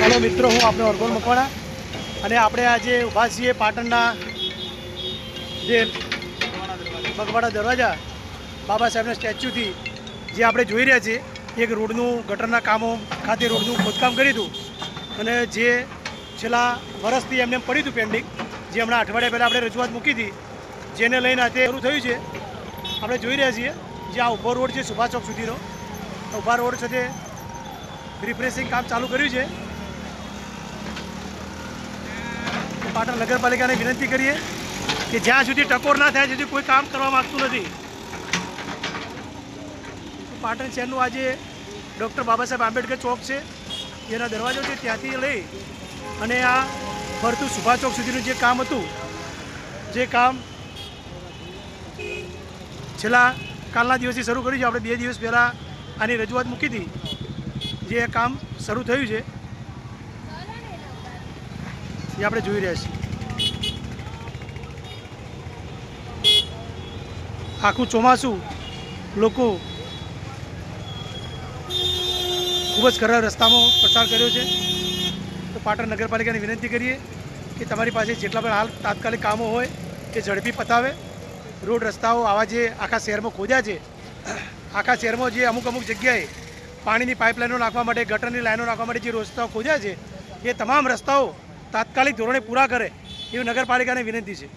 Hello મિત્રો, હું આપણે અર્ગોન મકવાણા. અને આપણે આજે ઊભા છીએ પાટણના જે બગવાડા દરવાજા બાબા સાહેબના સ્ટેચ્યુથી, જે આપણે જોઈ રહ્યા છીએ, એક રોડનું, ગટરના કામો ખાતે રોડનું ખોદકામ કર્યું હતું. અને જે છેલ્લા વર્ષથી એમને પડ્યું હતું પેન્ડિંગ જે હમણાં અઠવાડિયા પહેલાં આપણે રજૂઆત મૂકી હતી, જેને લઈને આજે શરૂ થયું છે. આપણે જોઈ રહ્યા છીએ જે આ ઊભો રોડ છે, સુભાષ ચોક સુધીનો. ઊભા રોડ સાથે રિફ્રેશિંગ કામ ચાલુ કર્યું છે. પાટણ નગરપાલિકાને વિનંતી કરીએ કે જ્યાં સુધી ટકોર ના થાય સુધી કોઈ કામ કરવા માગતું નથી. પાટણ શહેરનું આજે ડૉક્ટર બાબા સાહેબ આંબેડકર ચોક છે. જેના દરવાજો છે ત્યાંથી લઈ અને આ ફરતું સુભાષ ચોક સુધીનું જે કામ હતું, જે કામ છેલ્લા કાલના દિવસથી શરૂ કર્યું છે. આપણે બે દિવસ પહેલાં આની રજૂઆત મૂકી હતી. જે કામ શરૂ થયું છે. એ આપણે જોઈ રહ્યા છીએ. આખું ચોમાસું લોકો ખૂબ જ ખરા રસ્તામાં પસાર કર્યો છે. તો પાટણ નગરપાલિકાને વિનંતી કરીએ કે તમારી પાસે જેટલા પણ હાલ તાત્કાલિક કામો હોય એ ઝડપી પતાવે. રોડ રસ્તાઓ આવા જે આખા શહેરમાં ખોદ્યા છે, આખા શહેરમાં જે અમુક અમુક જગ્યાએ પાણીની પાઇપલાઇનો નાખવા માટે, ગટરની લાઈનો નાખવા માટે જે રસ્તાઓ ખોદ્યા છે, એ તમામ રસ્તાઓ તાત્કાલિક ધોરણે પૂરા કરે એવી નગરપાલિકાને વિનંતી છે.